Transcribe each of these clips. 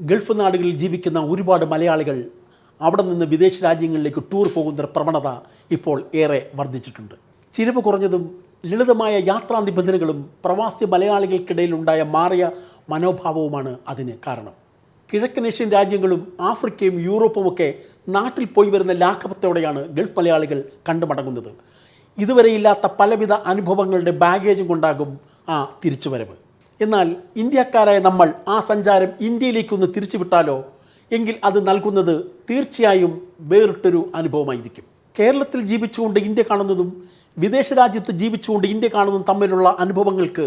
Gulf നാടുകളിൽ ജീവിക്കുന്ന ഒരുപാട് മലയാളികൾ അവിടെ നിന്ന് വിദേശ രാജ്യങ്ങളിലേക്ക് ടൂർ പോകുന്ന പ്രവണത ഇപ്പോൾ ഏറെ വർദ്ധിച്ചിട്ടുണ്ട്. ചിലവ് കുറഞ്ഞതും ലളിതമായ യാത്രാ നിബന്ധനകളും പ്രവാസി മലയാളികൾക്കിടയിലുണ്ടായ മാറിയ മനോഭാവവുമാണ് അതിന് കാരണം. കിഴക്കൻ ഏഷ്യൻ രാജ്യങ്ങളും ആഫ്രിക്കയും യൂറോപ്പും ഒക്കെ നാട്ടിൽ പോയി വരുന്ന ലാഘവത്തോടെയാണ് ഗൾഫ് മലയാളികൾ കണ്ടുമടങ്ങുന്നത്. ഇതുവരെയില്ലാത്ത പലവിധ അനുഭവങ്ങളുടെ ബാഗേജും കൊണ്ടാകും ആ തിരിച്ചുവരവ്. എന്നാൽ ഇന്ത്യക്കാരായ നമ്മൾ ആ സഞ്ചാരം ഇന്ത്യയിലേക്കൊന്ന് തിരിച്ചുവിട്ടാലോ? എങ്കിൽ അത് നൽകുന്നത് തീർച്ചയായും വേറിട്ടൊരു അനുഭവമായിരിക്കും. കേരളത്തിൽ ജീവിച്ചുകൊണ്ട് ഇന്ത്യ കാണുന്നതും വിദേശ രാജ്യത്ത് ജീവിച്ചുകൊണ്ട് ഇന്ത്യ കാണുന്നതും തമ്മിലുള്ള അനുഭവങ്ങൾക്ക്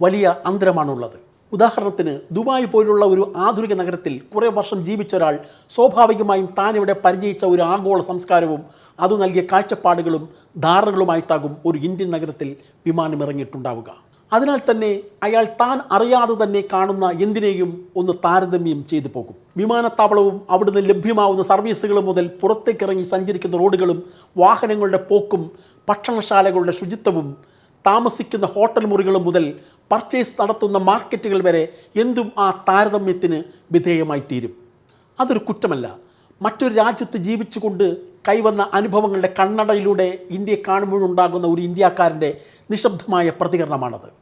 വലിയ അന്തരമാണുള്ളത്. ഉദാഹരണത്തിന് ദുബായ് പോലുള്ള ഒരു ആധുനിക നഗരത്തിൽ കുറേ വർഷം ജീവിച്ച ഒരാൾ സ്വാഭാവികമായും താനിവിടെ പരിചയിച്ച ഒരു ആഗോള സംസ്കാരവും അത് നൽകിയ കാഴ്ചപ്പാടുകളും ധാരണകളുമായിട്ടാകും ഒരു ഇന്ത്യൻ നഗരത്തിൽ വിമാനം ഇറങ്ങിയിട്ടുണ്ടാവുക അതിനാൽ തന്നെ അയാൾ താൻ അറിയാതെ തന്നെ കാണുന്ന എന്തിനേയും ഒന്ന് താരതമ്യം ചെയ്തു പോകും. വിമാനത്താവളവും അവിടുന്ന് ലഭ്യമാവുന്ന സർവീസുകളും മുതൽ പുറത്തേക്കിറങ്ങി സഞ്ചരിക്കുന്ന റോഡുകളും വാഹനങ്ങളുടെ പോക്കും ഭക്ഷണശാലകളുടെ ശുചിത്വവും താമസിക്കുന്ന ഹോട്ടൽ മുറികളും മുതൽ പർച്ചേസ് നടത്തുന്ന മാർക്കറ്റുകൾ വരെ എന്തും ആ താരതമ്യത്തിന് വിധേയമായി തീരും. അതൊരു കുറ്റമല്ല. മറ്റൊരു രാജ്യത്ത് ജീവിച്ചുകൊണ്ട് കൈവന്ന അനുഭവങ്ങളുടെ കണ്ണടയിലൂടെ ഇന്ത്യയെ കാണുമ്പോഴുണ്ടാകുന്ന ഒരു ഇന്ത്യക്കാരന്റെ നിശബ്ദമായ പ്രതികരണമാണത്.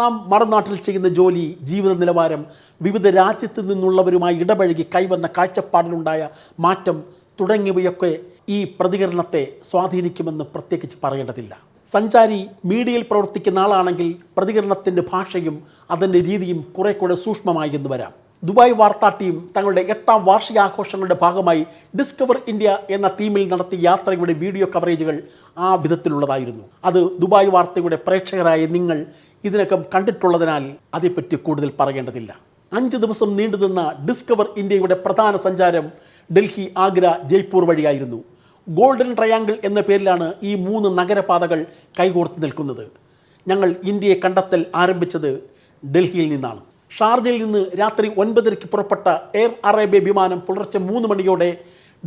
നാം മറുനാട്ടിൽ ചെയ്യുന്ന ജോലി ജീവിത നിലവാരം വിവിധ രാജ്യത്തു നിന്നുള്ളവരുമായി ഇടപഴകി കൈവന്ന കാഴ്ചപ്പാടിലുണ്ടായ മാറ്റം തുടങ്ങിയവയൊക്കെ ഈ പ്രതികരണത്തെ സ്വാധീനിക്കുമെന്ന് പ്രത്യേകിച്ച് പറയേണ്ടതില്ല. സഞ്ചാരി മീഡിയയിൽ പ്രവർത്തിക്കുന്ന ആളാണെങ്കിൽ പ്രതികരണത്തിന്റെ ഭാഷയും അതിന്റെ രീതിയും കുറെ കൂടെ സൂക്ഷ്മമായി എന്ന് വരാം. ദുബായ് വാർത്താ ടീം തങ്ങളുടെ എട്ടാം വാർഷികാഘോഷങ്ങളുടെ ഭാഗമായി ഡിസ്കവർ ഇന്ത്യ എന്ന തീമിൽ നടത്തിയ യാത്രയുടെ വീഡിയോ കവറേജുകൾ ആ വിധത്തിലുള്ളതായിരുന്നു. അത് ദുബായ് വാർത്തയുടെ പ്രേക്ഷകരായ നിങ്ങൾ ഇതിനകം കണ്ടിട്ടുള്ളതിനാൽ അതേപ്പറ്റി കൂടുതൽ പറയേണ്ടതില്ല. അഞ്ച് ദിവസം നീണ്ടുനിന്ന ഡിസ്കവർ ഇന്ത്യയുടെ പ്രധാന സഞ്ചാരം ഡൽഹി ആഗ്ര ജയ്പൂർ വഴിയായിരുന്നു. ഗോൾഡൻ ട്രയാങ്കിൾ എന്ന പേരിലാണ് ഈ മൂന്ന് നഗരപാതകൾ കൈകോർത്ത് നിൽക്കുന്നത്. ഞങ്ങൾ ഇന്ത്യയെ കണ്ടെത്തൽ ആരംഭിച്ചത് ഡൽഹിയിൽ നിന്നാണ്. ഷാർജയിൽ നിന്ന് രാത്രി ഒൻപതരയ്ക്ക് പുറപ്പെട്ട എയർ അറേബ്യ വിമാനം പുലർച്ചെ മൂന്ന് മണിയോടെ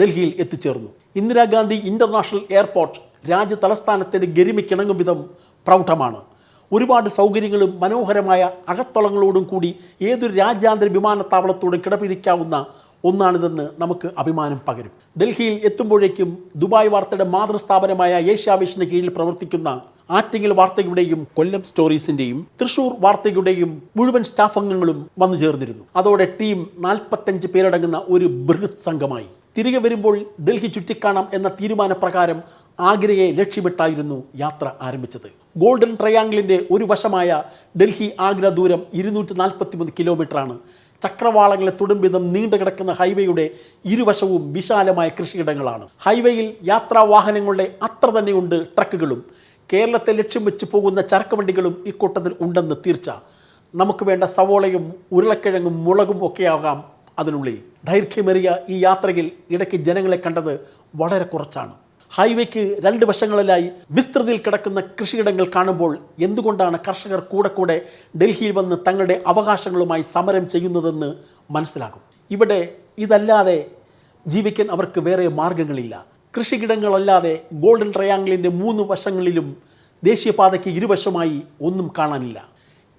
ഡൽഹിയിൽ എത്തിച്ചേർന്നു. ഇന്ദിരാഗാന്ധി ഇന്റർനാഷണൽ എയർപോർട്ട് രാജ്യ തലസ്ഥാനത്തിന്റെ ഗരിമയ്ക്കിണങ്ങും വിധം പ്രൗഢമാണ്. ഒരുപാട് സൗകര്യങ്ങളും മനോഹരമായ അകത്തളങ്ങളോടും കൂടി ഏതൊരു രാജ്യാന്തര വിമാനത്താവളത്തോടും കിടപിരിക്കാവുന്ന ഒന്നാണിതെന്ന് നമുക്ക് അഭിമാനം പകരും. ഡൽഹിയിൽ എത്തുമ്പോഴേക്കും ദുബായ് വാർത്തയുടെ മാതൃസ്ഥാപനമായ ഏഷ്യാവിഷന് കീഴിൽ പ്രവർത്തിക്കുന്ന ആറ്റിങ്ങൽ വാർത്തയുടെയും കൊല്ലം സ്റ്റോറീസിന്റെയും തൃശൂർ വാർത്തയുടെയും മുഴുവൻ സ്റ്റാഫ് അംഗങ്ങളും വന്നു ചേർന്നിരുന്നു. അതോടെ ടീം നാൽപ്പത്തഞ്ച് പേരടങ്ങുന്ന ഒരു ബൃഹത് സംഘമായി. തിരികെ വരുമ്പോൾ ഡൽഹി ചുറ്റിക്കാണാം എന്ന തീരുമാനപ്രകാരം ആഗ്രയെ ലക്ഷ്യമിട്ടായിരുന്നു യാത്ര ആരംഭിച്ചത്. ഗോൾഡൻ ട്രയാങ്കിളിന്റെ ഒരു വശമായ ഡൽഹി ആഗ്ര ദൂരം ഇരുന്നൂറ്റി നാൽപ്പത്തി മൂന്ന് കിലോമീറ്ററാണ്. ചക്രവാളങ്ങളെ തുടുംബിതം നീണ്ടു കിടക്കുന്ന ഹൈവേയുടെ ഇരുവശവും വിശാലമായ കൃഷിയിടങ്ങളാണ്. ഹൈവേയിൽ യാത്രാ വാഹനങ്ങളുടെ അത്ര തന്നെയുണ്ട് ട്രക്കുകളും. കേരളത്തെ ലക്ഷ്യം വെച്ച് പോകുന്ന ചരക്ക് വണ്ടികളും ഇക്കൂട്ടത്തിൽ ഉണ്ടെന്ന് തീർച്ച. നമുക്ക് വേണ്ട സവോളയും ഉരുളക്കിഴങ്ങും മുളകും ഒക്കെയാകാം അതിനുള്ളിൽ. ദൈർഘ്യമേറിയ ഈ യാത്രയിൽ ഇടയ്ക്ക് ജനങ്ങളെ കണ്ടത് വളരെ കുറച്ചാണ്. ഹൈവേക്ക് രണ്ട് വശങ്ങളിലായി വിസ്തൃതിയിൽ കിടക്കുന്ന കൃഷിയിടങ്ങൾ കാണുമ്പോൾ എന്തുകൊണ്ടാണ് കർഷകർ കൂടെ കൂടെ ഡൽഹിയിൽ വന്ന് തങ്ങളുടെ അവകാശങ്ങളുമായി സമരം ചെയ്യുന്നതെന്ന് മനസ്സിലാകും. ഇവിടെ ഇതല്ലാതെ ജീവിക്കാൻ അവർക്ക് വേറെ മാർഗങ്ങളില്ല കൃഷിയിടങ്ങളല്ലാതെ ഗോൾഡൻ ട്രയാങ്കിളിന്റെ മൂന്ന് വശങ്ങളിലും ദേശീയപാതയ്ക്ക് ഇരുവശമായി ഒന്നും കാണാനില്ല.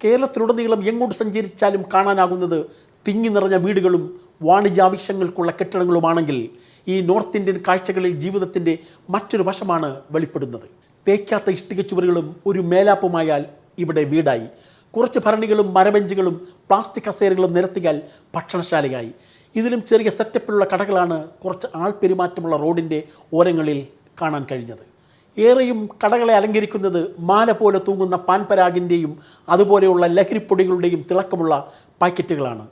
കേരളത്തിലുടനീളം എങ്ങോട്ട് സഞ്ചരിച്ചാലും കാണാനാകുന്നത് തിങ്ങി നിറഞ്ഞ വീടുകളും വാണിജ്യാവശ്യങ്ങൾക്കുള്ള കെട്ടിടങ്ങളുമാണെങ്കിൽ ഈ നോർത്ത് ഇന്ത്യൻ കാഴ്ചകളിൽ ജീവിതത്തിന്റെ മറ്റൊരു വശമാണ് വെളിപ്പെടുന്നത്. തേക്കാത്ത ഇഷ്ടിക ചുവരുകളും ഒരു മേലാപ്പുമായാൽ ഇവിടെ വീടായി. കുറച്ച് ഭരണികളും മരബെഞ്ചുകളും പ്ലാസ്റ്റിക് കസേരകളും നിരത്തിയാൽ ഭക്ഷണശാലയായി. ഇതിലും ചെറിയ സെറ്റപ്പിലുള്ള കടകളാണ് കുറച്ച് ആൾപെരുമാറ്റമുള്ള റോഡിന്റെ ഓരങ്ങളിൽ കാണാൻ കഴിഞ്ഞത്. ഏറെയും കടകളെ അലങ്കരിക്കുന്നത് മാല പോലെ തൂങ്ങുന്ന പാൻപരാഗിന്റെയും അതുപോലെയുള്ള ലഹരിപ്പൊടികളുടെയും തിളക്കമുള്ള പാക്കറ്റുകളാണ്.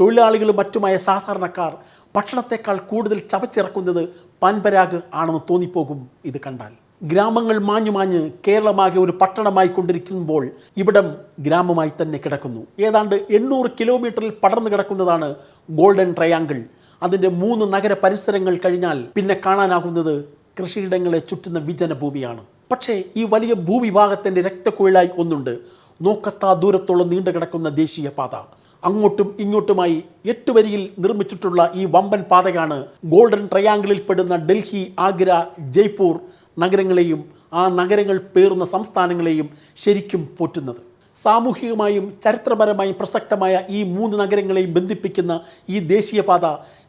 തൊഴിലാളികളും മറ്റുമായ സാധാരണക്കാർ ഭക്ഷണത്തെക്കാൾ കൂടുതൽ ചവച്ചിറക്കുന്നത് പൻപരാഗ് ആണെന്ന് തോന്നിപ്പോകും ഇത് കണ്ടാൽ. ഗ്രാമങ്ങൾ മാഞ്ഞു മാഞ്ഞ് കേരളമാകെ ഒരു പട്ടണമായി കൊണ്ടിരിക്കുമ്പോൾ ഇവിടം ഗ്രാമമായി തന്നെ കിടക്കുന്നു. ഏതാണ്ട് എണ്ണൂറ് കിലോമീറ്ററിൽ പടർന്നു കിടക്കുന്നതാണ് ഗോൾഡൻ ട്രയാങ്കിൾ. അതിന്റെ മൂന്ന് നഗര പരിസരങ്ങൾ കഴിഞ്ഞാൽ പിന്നെ കാണാനാകുന്നത് കൃഷിയിടങ്ങളെ ചുറ്റുന്ന വിജന ഭൂമിയാണ് പക്ഷേ ഈ വലിയ ഭൂവിഭാഗത്തിന്റെ രക്തക്കുഴലായി ഒന്നുണ്ട്. നോക്കത്താ ദൂരത്തോളം നീണ്ടു കിടക്കുന്ന ദേശീയപാത. അങ്ങോട്ടും ഇങ്ങോട്ടുമായി എട്ട് വരിയിൽ നിർമ്മിച്ചിട്ടുള്ള ഈ വമ്പൻ പാതയാണ് ഗോൾഡൻ ട്രയാങ്കിളിൽ പെടുന്ന ഡൽഹി ആഗ്ര ജയ്പൂർ നഗരങ്ങളെയും ആ നഗരങ്ങൾ പേറുന്ന സംസ്ഥാനങ്ങളെയും ശരിക്കും പോറ്റുന്നത്. സാമൂഹികമായും ചരിത്രപരമായും പ്രസക്തമായ ഈ മൂന്ന് നഗരങ്ങളെയും ബന്ധിപ്പിക്കുന്ന ഈ ദേശീയപാത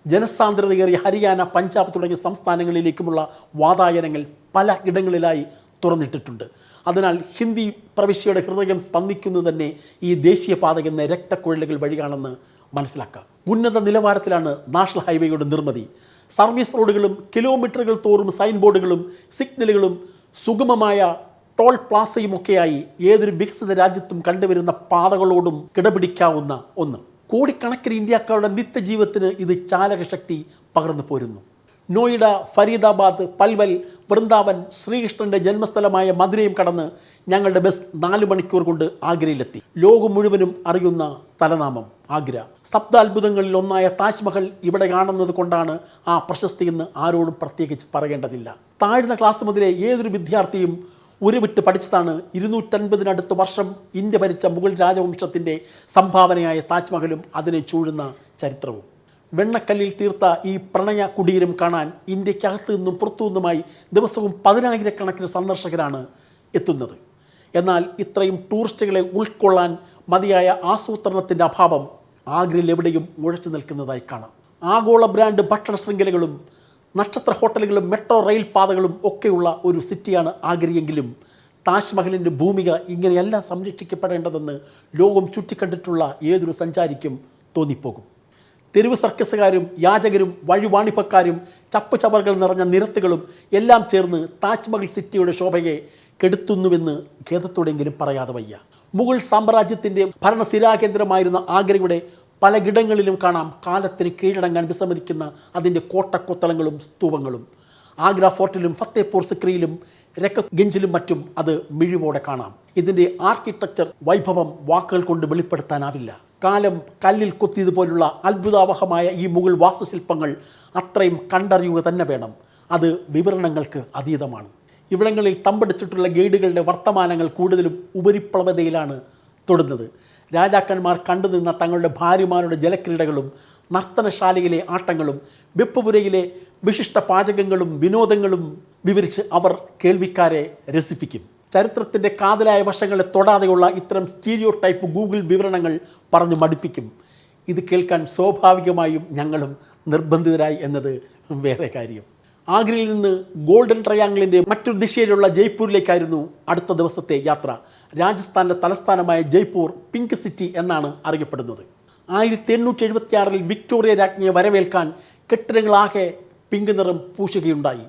ജനസാന്ദ്രതയേറിയ ഹരിയാന പഞ്ചാബ് തുടങ്ങിയ സംസ്ഥാനങ്ങളിലേക്കുമുള്ള വാതായനങ്ങൾ പല ഇടങ്ങളിലായി തുറന്നിട്ടിട്ടുണ്ട്. അതിനാൽ ഹിന്ദി പ്രവിശ്യയുടെ ഹൃദയം സ്പന്ദിക്കുന്നത് തന്നെ ഈ ദേശീയപാത എന്ന രക്തക്കുഴലുകൾ വഴിയാണെന്ന് മനസ്സിലാക്കാം. ഉന്നത നിലവാരത്തിലാണ് നാഷണൽ ഹൈവേയുടെ നിർമ്മിതി. സർവീസ് റോഡുകളും കിലോമീറ്ററുകൾ തോറും സൈൻ ബോർഡുകളും സിഗ്നലുകളും സുഗമമായ ടോൾ പ്ലാസയുമൊക്കെയായി ഏതൊരു വികസിത രാജ്യത്തും കണ്ടുവരുന്ന പാതകളോടും കിടപിടിക്കാവുന്ന ഒന്ന്. കോടിക്കണക്കിന് ഇന്ത്യക്കാരുടെ നിത്യജീവിതത്തിന് ഇത് ചാലകശക്തി പകർന്നു പോരുന്നു. നോയിഡ ഫരീദാബാദ് പൽവൽ വൃന്ദാവൻ ശ്രീകൃഷ്ണന്റെ ജന്മസ്ഥലമായ മധുരയും കടന്ന് ഞങ്ങളുടെ ബസ് നാല് മണിക്കൂർ കൊണ്ട് ആഗ്രയിലെത്തി. ലോകം മുഴുവനും അറിയുന്ന സ്ഥലനാമം ആഗ്ര. സപ്താത്ഭുതങ്ങളിൽ ഒന്നായ താജ്മഹൽ ഇവിടെ കാണുന്നത് കൊണ്ടാണ് ആ പ്രശസ്തി എന്ന് ആരോടും പ്രത്യേകിച്ച് പറയേണ്ടതില്ല. താഴ്ന്ന ക്ലാസ് മുതലേ ഏതൊരു വിദ്യാർത്ഥിയും ഉരുവിട്ട് പഠിച്ചതാണ് ഇരുന്നൂറ്റൻപതിനടുത്ത് വർഷം ഇന്ത്യ ഭരിച്ച മുഗൾ രാജവംശത്തിന്റെ സംഭാവനയായ താജ്മഹലും അതിനെ ചൂഴുന്ന ചരിത്രവും. വെണ്ണക്കല്ലിൽ തീർത്ത ഈ പ്രണയ കുടീരം കാണാൻ ഇന്ത്യക്കകത്തു നിന്നും പുറത്തു നിന്നുമായി ദിവസവും പതിനായിരക്കണക്കിന് സന്ദർശകരാണ് എത്തുന്നത്. എന്നാൽ ഇത്രയും ടൂറിസ്റ്റുകളെ ഉൾക്കൊള്ളാൻ മതിയായ ആസൂത്രണത്തിന്റെ അഭാവം ആഗ്രയിൽ എവിടെയും മുഴച്ചു നിൽക്കുന്നതായി കാണാം. ആഗോള ബ്രാൻഡ് ഭക്ഷണ ശൃംഖലകളും നക്ഷത്ര ഹോട്ടലുകളും മെട്രോ റെയിൽ പാതകളും ഒക്കെയുള്ള ഒരു സിറ്റിയാണ് ആഗ്രയെങ്കിലും താജ്മഹലിന്റെ ഭൂമിക ഇങ്ങനെയല്ല സംരക്ഷിക്കപ്പെടേണ്ടതെന്ന് ലോകം ചുറ്റിക്കണ്ടിട്ടുള്ള ഏതൊരു സഞ്ചാരിക്കും തോന്നിപ്പോകും. തെരുവ് സർക്കസുകാരും യാചകരും വഴിവാണിപ്പക്കാരും ചപ്പ് ചവറുകൾ നിറഞ്ഞ നിരത്തുകളും എല്ലാം ചേർന്ന് താജ്മഹൽ സിറ്റിയുടെ ശോഭയെ കെടുത്തുന്നുവെന്ന് ഖേദത്തോടെങ്കിലും പറയാതെ വയ്യ. മുഗൾ സാമ്രാജ്യത്തിന്റെ ഭരണസിരാകേന്ദ്രമായിരുന്ന ആഗ്രയുടെ പലയിടങ്ങളിലും കാണാം കാലത്തിന് കീഴടങ്ങാൻ വിസമ്മതിക്കുന്ന അതിന്റെ കോട്ടക്കൊത്തളങ്ങളും സ്തൂപങ്ങളും. ആഗ്ര ഫോർട്ടിലും ഫത്തേപൂർ സിക്രിയിലും രക്കഗഞ്ചിലും മറ്റും അത് മിഴിവോടെ കാണാം. ഇതിന്റെ ആർക്കിടെക്ചർ വൈഭവം വാക്കുകൾ കൊണ്ട് വെളിപ്പെടുത്താനാവില്ല. കാലം കല്ലിൽ കൊത്തിയതുപോലുള്ള അത്ഭുതാവഹമായ ഈ മുഗൾ വാസ്തുശില്പങ്ങൾ അത്രയും കണ്ടറിയുക തന്നെ വേണം. അത് വിവരണങ്ങൾക്ക് അതീതമാണ്. ഇവിടങ്ങളിൽ തമ്പടിച്ചിട്ടുള്ള ഗൈഡുകളുടെ വർത്തമാനങ്ങൾ കൂടുതലും ഉപരിപ്ലവതയിലാണ് തൊടുന്നത്. രാജാക്കന്മാർ കണ്ടുനിന്ന തങ്ങളുടെ ഭാര്യമാരുടെ ജലക്രീഡകളും നർത്തനശാലയിലെ ആട്ടങ്ങളും വെപ്പുപുരയിലെ വിശിഷ്ട പാചകങ്ങളും വിനോദങ്ങളും വിവരിച്ച് അവർ കേൾവിക്കാരെ രസിപ്പിക്കും. ചരിത്രത്തിന്റെ കാതലായ വശങ്ങളെ തൊടാതെയുള്ള ഇത്തരം സ്റ്റീരിയോ ടൈപ്പ് ഗൂഗിൾ വിവരണങ്ങൾ പറഞ്ഞു മടുപ്പിക്കും. ഇത് കേൾക്കാൻ സ്വാഭാവികമായും ഞങ്ങളും നിർബന്ധിതരായി എന്നത് വേറെ കാര്യം. ആഗ്രയിൽ നിന്ന് ഗോൾഡൻ ട്രയാങ്കിളിന്റെ മറ്റൊരു ദിശയിലുള്ള ജയ്പൂരിലേക്കായിരുന്നു അടുത്ത ദിവസത്തെ യാത്ര. രാജസ്ഥാന്റെ തലസ്ഥാനമായ ജയ്പൂർ പിങ്ക് സിറ്റി എന്നാണ് അറിയപ്പെടുന്നത്. ആയിരത്തി എണ്ണൂറ്റി എഴുപത്തിയാറിൽ വിക്ടോറിയ രാജ്ഞിയെ വരവേൽക്കാൻ കെട്ടിടങ്ങളാകെ പിങ്ക് നിറം പൂശുകയുണ്ടായി.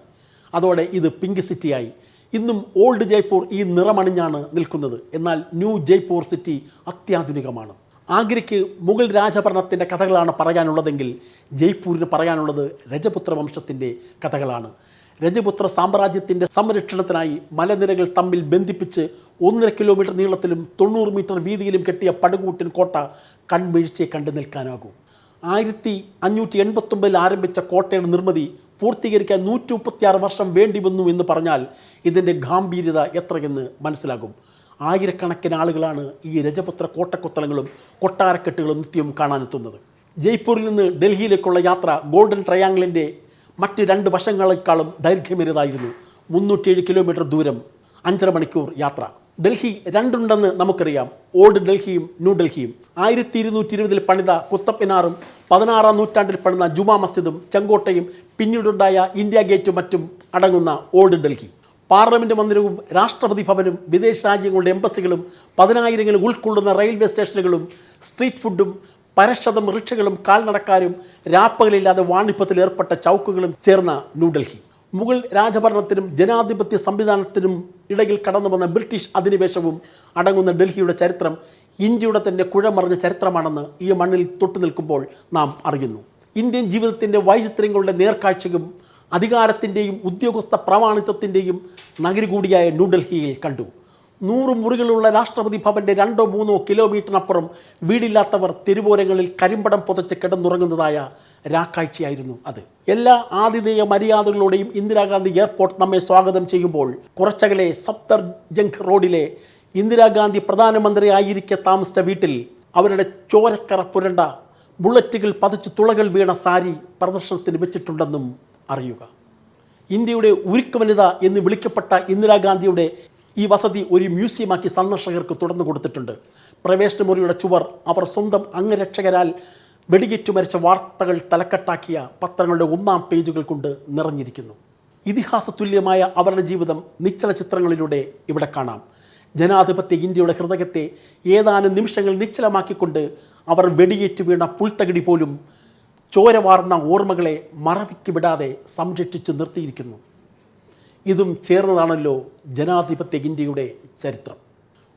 അതോടെ ഇത് പിങ്ക് സിറ്റിയായി. ഇന്നും ഓൾഡ് ജയ്പൂർ ഈ നിറമണിഞ്ഞാണ് നിൽക്കുന്നത്. എന്നാൽ ന്യൂ ജയ്പൂർ സിറ്റി അത്യാധുനികമാണ്. ആഗ്രയ്ക്ക് മുഗൾ രാജഭരണത്തിന്റെ കഥകളാണ് പറയാനുള്ളതെങ്കിൽ ജയ്പൂരിന് പറയാനുള്ളത് രജപുത്ര വംശത്തിന്റെ കഥകളാണ്. രജപുത്ര സാമ്രാജ്യത്തിന്റെ സംരക്ഷണത്തിനായി മലനിരകൾ തമ്മിൽ ബന്ധിപ്പിച്ച് ഒന്നര കിലോമീറ്റർ നീളത്തിലും തൊണ്ണൂറ് മീറ്റർ വീതിയിലും കെട്ടിയ പടുകൂട്ടിൻ കോട്ട കൺവീഴ്ചയെ കണ്ടു നിൽക്കാനാകും. ആയിരത്തി അഞ്ഞൂറ്റി എൺപത്തൊമ്പതിൽ ആരംഭിച്ച കോട്ടയുടെ നിർമ്മിതി പൂർത്തീകരിക്കാൻ നൂറ്റി മുപ്പത്തിയാറ് വർഷം വേണ്ടി വന്നു എന്ന് പറഞ്ഞാൽ ഇതിന്റെ ഗാംഭീര്യത എത്രയെന്ന് മനസ്സിലാകും. ആയിരക്കണക്കിന് ആളുകളാണ് ഈ രജപുത്ര കോട്ടക്കൊത്തളങ്ങളും കൊട്ടാരക്കെട്ടുകളും നിത്യവും കാണാനെത്തുന്നത്. ജയ്പൂരിൽ നിന്ന് ഡൽഹിയിലേക്കുള്ള യാത്ര ഗോൾഡൻ ട്രയാങ്കിളിന്റെ മറ്റ് രണ്ട് വശങ്ങളെക്കാളും ദൈർഘ്യമേറിയതായിരുന്നു. മുന്നൂറ്റിയേഴ് കിലോമീറ്റർ ദൂരം അഞ്ചര മണിക്കൂർ യാത്ര. ഡൽഹി രണ്ടുണ്ടെന്ന് നമുക്കറിയാം. ഓൾഡ് ഡൽഹിയും ന്യൂ ഡൽഹിയും. ആയിരത്തി ഇരുന്നൂറ്റി ഇരുപതിൽ പണിത കുത്തബ്മിനാറും പതിനാറാം നൂറ്റാണ്ടിൽ പണിത ജുമാ മസ്ജിദും ചെങ്കോട്ടയും പിന്നീടുണ്ടായ ഇന്ത്യ ഗേറ്റും മറ്റും അടങ്ങുന്ന ഓൾഡ് ഡൽഹി. പാർലമെന്റ് മന്ദിരവും രാഷ്ട്രപതി ഭവനും വിദേശ രാജ്യങ്ങളുടെ എംബസികളും പതിനായിരങ്ങൾ ഉൾക്കൊള്ളുന്ന റെയിൽവേ സ്റ്റേഷനുകളും സ്ട്രീറ്റ് ഫുഡും പരശതം റിക്ഷകളും കാൽനടക്കാരും രാപ്പകലില്ലാതെ വാണിഭത്തിൽ ഏർപ്പെട്ട ചൗക്കുകളും ചേർന്ന ന്യൂഡൽഹി മുഗൾ രാജഭരണത്തിനും ജനാധിപത്യ സംവിധാനത്തിനും ഇടയിൽ കടന്നു വന്ന ബ്രിട്ടീഷ് അധിനിവേശവും അടങ്ങുന്ന ഡൽഹിയുടെ ചരിത്രം ഇന്ത്യയുടെ തന്നെ കുഴമറിഞ്ഞ ചരിത്രമാണെന്ന് ഈ മണ്ണിൽ തൊട്ടു നിൽക്കുമ്പോൾ നാം അറിയുന്നു. ഇന്ത്യൻ ജീവിതത്തിന്റെ വൈചിത്ര്യങ്ങളുടെ നേർക്കാഴ്ചയും അധികാരത്തിന്റെയും ഉദ്യോഗസ്ഥ പ്രാമാണിത്വത്തിന്റെയും നഗരി കൂടിയായ ന്യൂഡൽഹിയിൽ കണ്ടു. നൂറ് മുറികളുള്ള രാഷ്ട്രപതി ഭവന്റെ രണ്ടോ മൂന്നോ കിലോമീറ്ററിനപ്പുറം വീടില്ലാത്തവർ തെരുവോരങ്ങളിൽ കരിമ്പടം പുതച്ച് കിടന്നുറങ്ങുന്നതായ രാക്കാഴ്ചയായിരുന്നു അത്. എല്ലാ ആതിഥേയ മര്യാദകളോടെയും ഇന്ദിരാഗാന്ധി എയർപോർട്ട് നമ്മെ സ്വാഗതം ചെയ്യുമ്പോൾ കുറച്ചകലെ സപ്തർ ജംഗ് റോഡിലെ ഇന്ദിരാഗാന്ധി പ്രധാനമന്ത്രിയായിരിക്കെ താമസിച്ച വീട്ടിൽ അവരുടെ ചോരക്കറ പുരണ്ട ബുള്ളറ്റുകൾ പതിച്ച് തുളകൾ വീണ സാരി പ്രദർശനത്തിന് വെച്ചിട്ടുണ്ടെന്നും അറിയുക. ഇന്ത്യയുടെ ഉരുക്ക് വനിത എന്ന് വിളിക്കപ്പെട്ട ഇന്ദിരാഗാന്ധിയുടെ ഈ വസതി ഒരു മ്യൂസിയമാക്കി സന്ദർശകർക്ക് തുറന്നു കൊടുത്തിട്ടുണ്ട്. പ്രവേശനമുറിയുടെ ചുവർ അവർ സ്വന്തം അംഗരക്ഷകരാൽ വെടിയേറ്റു മരിച്ച വാർത്തകൾ തലക്കെട്ടാക്കിയ പത്രങ്ങളുടെ ഒന്നാം പേജുകൾ കൊണ്ട് നിറഞ്ഞിരിക്കുന്നു. ഇതിഹാസ തുല്യമായ അവരുടെ ജീവിതം നിശ്ചല ചിത്രങ്ങളിലൂടെ ഇവിടെ കാണാം. ജനാധിപത്യ ഇന്ത്യയുടെ ഹൃദയത്തെ ഏതാനും നിമിഷങ്ങൾ നിശ്ചലമാക്കിക്കൊണ്ട് അവർ വെടിയേറ്റു വീണ പുൽത്തകിടി പോലും ചോരവാർന്ന ഓർമ്മകളെ മറവിക്ക് വിടാതെ സംരക്ഷിച്ചു നിർത്തിയിരിക്കുന്നു. ഇതും ചേർന്നതാണല്ലോ ജനാധിപത്യ ഇന്ത്യയുടെ ചരിത്രം.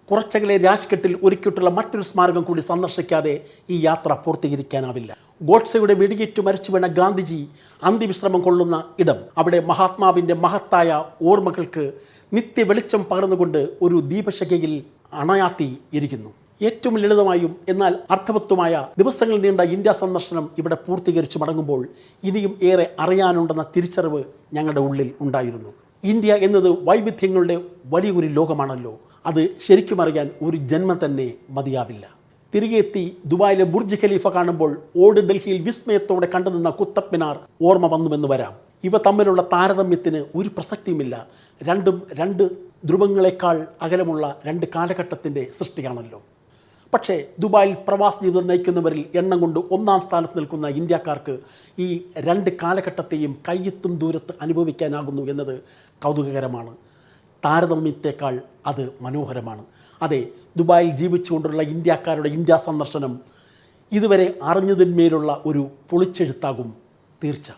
കുറച്ചകലെ രാജ്ഘട്ടിൽ ഒരുക്കിയിട്ടുള്ള മറ്റൊരു സ്മാരകം കൂടി സന്ദർശിക്കാതെ ഈ യാത്ര പൂർത്തീകരിക്കാനാവില്ല. ഗോഡ്സയുടെ വെടിയേറ്റു മരിച്ചു വീണ ഗാന്ധിജി അന്ത്യവിശ്രമം കൊള്ളുന്ന ഇടം അവിടെ മഹാത്മാവിന്റെ മഹത്തായ ഓർമ്മകൾക്ക് നിത്യ വെളിച്ചം പകർന്നുകൊണ്ട് ഒരു ദീപശകയിൽ അണയാത്തി ഇരിക്കുന്നു. ഏറ്റവും ലളിതമായും എന്നാൽ അർത്ഥവത്വമായ ദിവസങ്ങൾ നീണ്ട ഇന്ത്യ സന്ദർശനം ഇവിടെ പൂർത്തീകരിച്ചു മടങ്ങുമ്പോൾ ഇനിയും ഏറെ അറിയാനുണ്ടെന്ന തിരിച്ചറിവ് ഞങ്ങളുടെ ഉള്ളിൽ ഉണ്ടായിരുന്നു. ഇന്ത്യ എന്നത് വൈവിധ്യങ്ങളുടെ വലിയൊരു ലോകമാണല്ലോ. അത് ശരിക്കും അറിയാൻ ഒരു ജന്മം തന്നെ മതിയാവില്ല. തിരികെ എത്തി ദുബായിലെ ബുർജ് ഖലീഫ കാണുമ്പോൾ ഓൾഡ് ഡൽഹിയിൽ വിസ്മയത്തോടെ കണ്ടുനിന്ന കുത്തബ് മിനാർ ഓർമ്മ വന്നുവെന്ന് വരാം. ഇവ തമ്മിലുള്ള താരതമ്യത്തിന് ഒരു പ്രസക്തിയുമില്ല. രണ്ടും രണ്ട് ധ്രുവങ്ങളെക്കാൾ അകലമുള്ള രണ്ട് കാലഘട്ടത്തിന്റെ സൃഷ്ടിയാണല്ലോ. പക്ഷേ ദുബായിൽ പ്രവാസ ജീവിതം നയിക്കുന്നവരിൽ എണ്ണം കൊണ്ട് ഒന്നാം സ്ഥാനത്ത് നിൽക്കുന്ന ഇന്ത്യക്കാർക്ക് ഈ രണ്ട് കാലഘട്ടത്തെയും കയ്യെത്തും ദൂരത്ത് അനുഭവിക്കാനാകുന്നു എന്നത് കൗതുകകരമാണ്. താരതമ്യത്തേക്കാൾ അത് മനോഹരമാണ്. അതെ ദുബായിൽ ജീവിച്ചുകൊണ്ടുള്ള ഇന്ത്യക്കാരുടെ ഇന്ത്യ സന്ദർശനം ഇതുവരെ അറിഞ്ഞതിന്മേലുള്ള ഒരു പൊളിച്ചെഴുത്താകും തീർച്ച.